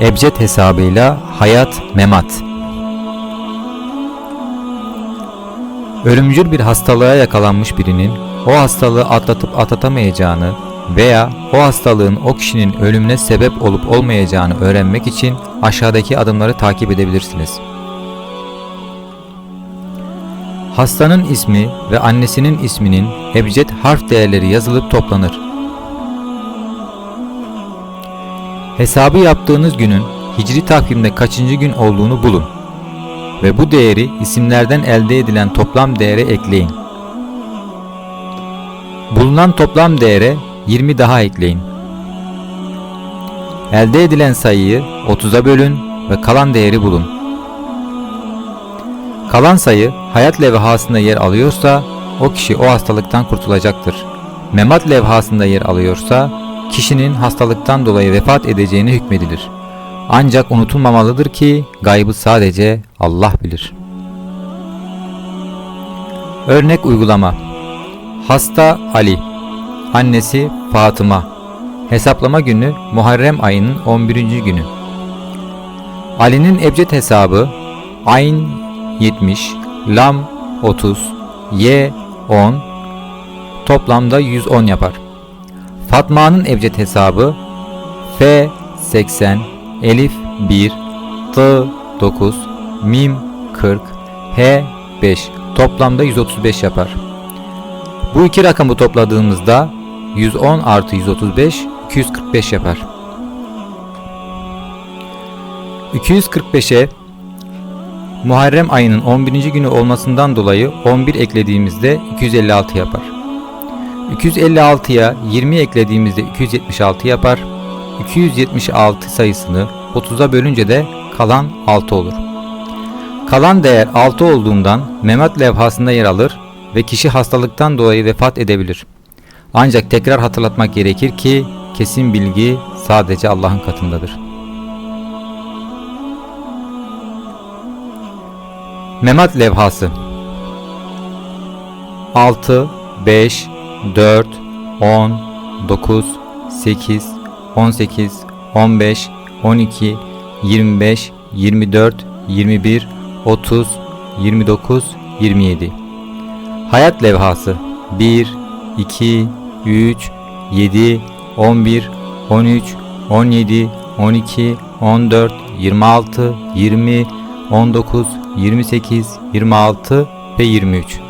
Ebced hesabıyla hayat memat. Ölümcül bir hastalığa yakalanmış birinin o hastalığı atlatıp atlatamayacağını veya o hastalığın o kişinin ölümüne sebep olup olmayacağını öğrenmek için aşağıdaki adımları takip edebilirsiniz. Hastanın ismi ve annesinin isminin ebced harf değerleri yazılıp toplanır. Hesabı yaptığınız günün hicri takvimde kaçıncı gün olduğunu bulun ve bu değeri isimlerden elde edilen toplam değere ekleyin. Bulunan toplam değere 20 daha ekleyin. Elde edilen sayıyı 30'a bölün ve kalan değeri bulun. Kalan sayı hayat levhasında yer alıyorsa o kişi o hastalıktan kurtulacaktır. Memat levhasında yer alıyorsa kişinin hastalıktan dolayı vefat edeceğine hükmedilir. Ancak unutulmamalıdır ki gaybı sadece Allah bilir. Örnek uygulama Hasta Ali Annesi Fatıma Hesaplama günü Muharrem ayının 11. günü Ali'nin ebced hesabı Ayn 70, Lam 30, Y 10 toplamda 110 yapar. Fatma'nın ebced hesabı F 80, Elif 1, T 9, Mim 40, H 5 toplamda 135 yapar. Bu iki rakamı topladığımızda 110 artı 135 245 yapar. 245'e Muharrem ayının 11. günü olmasından dolayı 11 eklediğimizde 256 yapar. 256'ya 20 eklediğimizde 276 yapar. 276 sayısını 30'a bölünce de kalan 6 olur. Kalan değer 6 olduğundan memat levhasında yer alır ve kişi hastalıktan dolayı vefat edebilir. Ancak tekrar hatırlatmak gerekir ki kesin bilgi sadece Allah'ın katındadır. Memat levhası 6, 5, 4, 10, 9, 8, 18, 15, 12, 25, 24, 21, 30, 29, 27 Hayat levhası 1, 2, 3, 7, 11, 13, 17, 12, 14, 26, 20, 19, 28, 26 ve 23